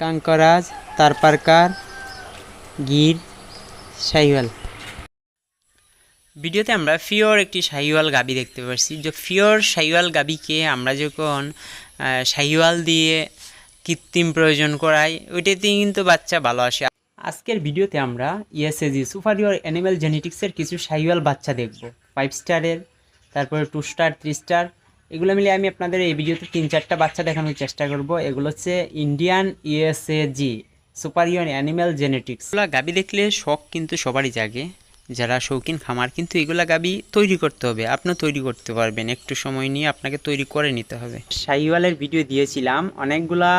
কাঙ্করাজ, তারপারকার, গির, শাহিওয়াল। ভিডিওতে আমরা ফিওর একটি শাহিওয়াল গাবি দেখতে পাচ্ছি যে ফিওর শাহিওয়াল গাবিকে আমরা যখন শাহিওয়াল দিয়ে কৃত্রিম প্রয়োজন করাই, ওইটাতেই কিন্তু বাচ্চা ভালো আসে। আজকের ভিডিওতে আমরা ইএসএজি সুপারিয়র অ্যানিম্যাল জেনেটিক্সের কিছু শাহিওয়াল বাচ্চা দেখব। ফাইভ স্টারের, তারপরে টু স্টার, থ্রি স্টার এগুলো মিলে আমি আপনাদের এই ভিডিওতে তিন চারটা বাচ্চা দেখানোর চেষ্টা করব। এগুলো হচ্ছে Indian ESAG superior animal genetics এগুলো গাবি দেখলে শখ কিন্তু সবারই জাগে। যারা শৌখিন খামার কিন্তু এগুলা গাবি তৈরি করতে হবে। আপনি তৈরি করতে পারবেন। একটু সময় নিয়ে আপনাকে তৈরি করে নিতে হবে। শাহিওয়ালের ভিডিও দিয়েছিলাম। অনেকগুলা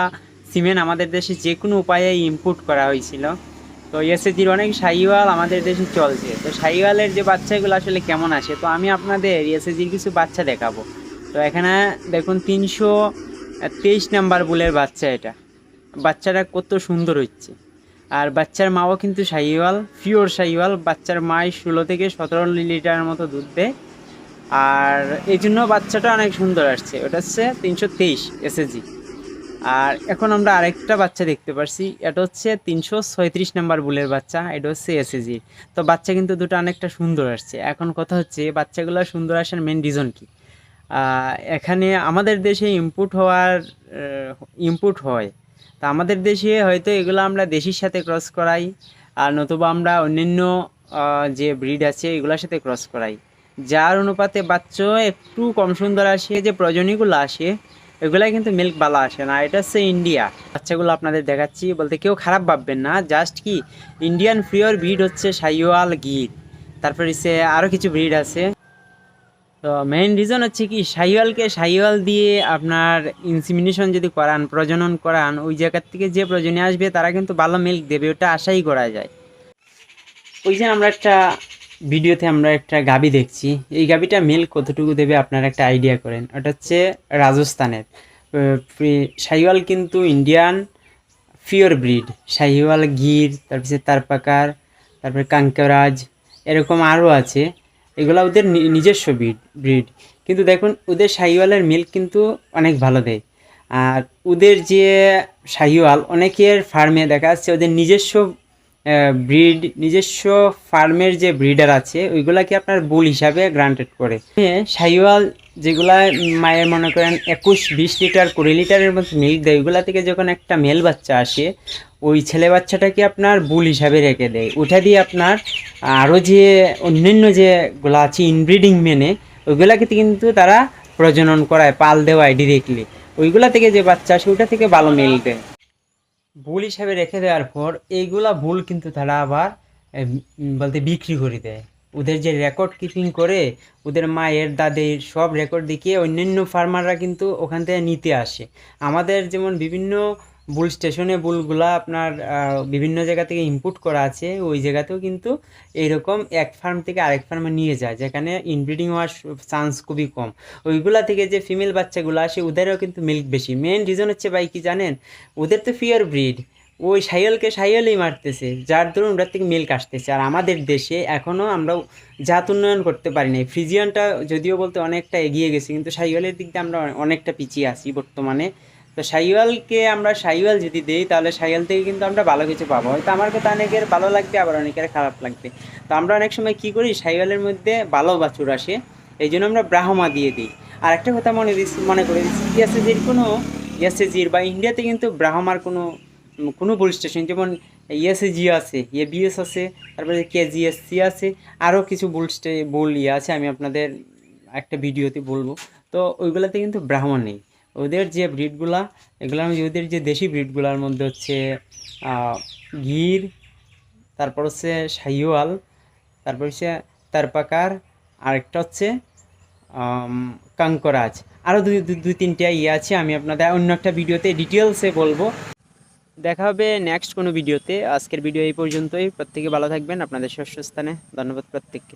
সিমেন্ট আমাদের দেশে যে কোনো উপায়ে ইম্পোর্ট করা হয়েছিল। তো এসএজির অনেক শাহিওয়াল আমাদের দেশে চলছে। তো শাহিওয়ালের যে বাচ্চাগুলো আসলে কেমন আসে তো আমি আপনাদের এসএজির কিছু বাচ্চা দেখাবো। তো এখানে দেখুন তিনশো তেইশ নাম্বার বুলের বাচ্চা এটা। বাচ্চাটা কত সুন্দর হচ্ছে। আর বাচ্চার মাও কিন্তু শাহিওয়াল পিওর শাহিওয়াল বাচ্চার মায় ষোলো থেকে সতেরো লিটারের মতো দুধ দেয়। আর এই জন্য বাচ্চাটা অনেক সুন্দর আসছে। ওটা হচ্ছে তিনশো তেইশ এসএজি আর এখন আমরা আরেকটা বাচ্চা দেখতে পারছি। এটা হচ্ছে তিনশো ছয়ত্রিশ নাম্বার বুলের বাচ্চা। এটা হচ্ছে এসএজি তো বাচ্চা কিন্তু দুটো অনেকটা সুন্দর আসছে। এখন কথা হচ্ছে, বাচ্চাগুলো সুন্দর আসার মেন রিজন কি? এখানে আমাদের দেশে ইম্পোর্ট হওয়ার ইম্পোর্ট হয়। তা আমাদের দেশে হয়তো এগুলো আমরা দেশির সাথে ক্রস করাই, আর নতুবা আমরা অন্যান্য যে ব্রিড আছে এগুলোর সাথে ক্রস করাই। যার অনুপাতে বাচ্চা একটু কম সুন্দর আসে, যে প্রজনীগুলো আসে, এগুলাই কিন্তু মিল্ক বালা আসে না। এটা হচ্ছে ইন্ডিয়া বাচ্চাগুলো আপনাদের দেখাচ্ছি, বলতে কেউ খারাপ ভাববেন না। জাস্ট কি ইন্ডিয়ান ফ্রিওর ব্রিড হচ্ছে সাইওয়াল গির। তারপরে হচ্ছে আরও কিছু ব্রিড আছে। তো মেইন রিজন হচ্ছে কি শাহিওয়ালকে শাহিওয়াল দিয়ে আপনার ইনসিমিনেশন যদি করান, প্রজনন করান, ওই জায়গার থেকে যে প্রজনে আসবে, তারা কিন্তু ভালো মিল্ক দেবে, ওটা আশাই করা যায়। ওই যে আমরা একটা ভিডিওতে আমরা একটা গাবি দেখছি, এই গাবিটা মিল্ক কতটুকু দেবে আপনারা একটা আইডিয়া করেন। ওটা হচ্ছে রাজস্থানের। শাহিওয়াল কিন্তু Indian pure breed Sahiwal Gir, তারপরে তারপাকার, তারপরে কাঙ্করাজ, এরকম আরও আছে। এগুলো ওদের নিজস্ব ব্রিড ব্রিড কিন্তু দেখুন, ওদের শাহিওয়ালের মিল্ক কিন্তু অনেক ভালো দেয়। আর ওদের যে শাহিওয়াল অনেকের ফার্মে দেখা যাচ্ছে ওদের নিজস্ব ব্রিড নিজস্ব ফার্মের যে ব্রিডার আছে, ওইগুলাকে আপনার বুল হিসাবে গ্রান্টেড করে। শাহিওয়াল যেগুলা মায়ের মনে করেন একুশ বিশ লিটার কুড়ি লিটারের মতো মিল্ক দেয়, ওইগুলা থেকে যখন একটা মেল বাচ্চা আসে ওই ছেলে বাচ্চাটাকে আপনার বুল হিসাবে রেখে দেয়? ওটা দিয়ে আপনার আরও যে অন্যান্য যেগুলো আছে ইনব্রিডিং মেনে ওইগুলাকে কিন্তু তারা প্রজনন করায়, পাল দেওয়ায় ডিরেক্টলি ওইগুলা থেকে যে বাচ্চা আসে ওটা থেকে ভালো মেল দেয়। ভুল হিসাবে রেখে দেওয়ার পর এইগুলা ভুল কিন্তু তারা আবার বলতে বিক্রি করে দেয়। ওদের যে রেকর্ড কিপিং করে, ওদের মায়ের, দাদের সব রেকর্ড দেখিয়ে অন্যান্য ফার্মাররা কিন্তু ওখান থেকে নিতে আসে। আমাদের যেমন বিভিন্ন বুল স্টেশনে বুলগুলা আপনার বিভিন্ন জায়গা থেকে ইম্পোর্ট করা আছে, ওই জায়গাতেও কিন্তু এইরকম এক ফার্ম থেকে আরেক ফার্মে নিয়ে যায়, যেখানে ইনব্রিডিং হওয়ার চান্স খুবই কম। ওইগুলা থেকে যে ফিমেল বাচ্চাগুলো আসে, ওদেরও কিন্তু মিল্ক বেশি। মেন রিজন হচ্ছে ভাই কি জানেন? ওদের তো ফিয়ার ব্রিড ওই সাইয়ালকে সাইয়ালই মারতেছে, যার ধরুন ওটার থেকে মিল্ক আসতেছে। আর আমাদের দেশে এখনও আমরা জাত উন্নয়ন করতে পারি নাই। ফ্রিজিয়ানটা যদিও বলতে অনেকটা এগিয়ে গেছে, কিন্তু সাইওয়ালের দিক দিয়ে আমরা অনেকটা পিছিয়ে আছি বর্তমানে। তো সাইওয়ালকে আমরা সাইওয়াল যদি দিই, তাহলে সাইওয়াল থেকে কিন্তু আমরা ভালো কিছু পাবো। হয়তো আমার কথা অনেকের ভালো লাগবে, আবার অনেকের খারাপ লাগবে। তো আমরা অনেক সময় কি করি, সাইওয়ালের মধ্যে ভালো বাছুর আসে, এই জন্য আমরা ব্রাহ্মা দিয়ে দিই। আর একটা কথা মনে দিচ্ছি মনে করে দিচ্ছি ইয়াসেজির কোনো, ইয়াসেজির বা ইন্ডিয়াতে কিন্তু ব্রাহ্মার কোনো কোনো পুলিশ স্টেশন, যেমন ইএসএজি আছে, এবিএস আছে, তারপরে কেজিএসসি আছে, আরও কিছু বুল স্টে বুল ইয়ে আছে, আমি আপনাদের একটা ভিডিওতে বলব। তো ওইগুলোতে কিন্তু ব্রাহ্মণ নেই। ওদের যে ব্রিডগুলা এগুলো আমি ওদের যে দেশি ব্রিডগুলোর মধ্যে হচ্ছে গির, তারপর হচ্ছে শাহিওয়াল, তারপর হচ্ছে তারপাকার, আরেকটা হচ্ছে কাঙ্করাজ। আরও দুই, দুই- তিনটা ইয়ে আছে, আমি আপনাদের অন্য একটা ভিডিওতে ডিটেলসে বলব। দেখা হবে নেক্সট কোনো ভিডিওতে। আজকের ভিডিও এই পর্যন্তই। প্রত্যেকে ভালো থাকবেন। আপনাদের শস্য স্থানে। ধন্যবাদ প্রত্যেককে।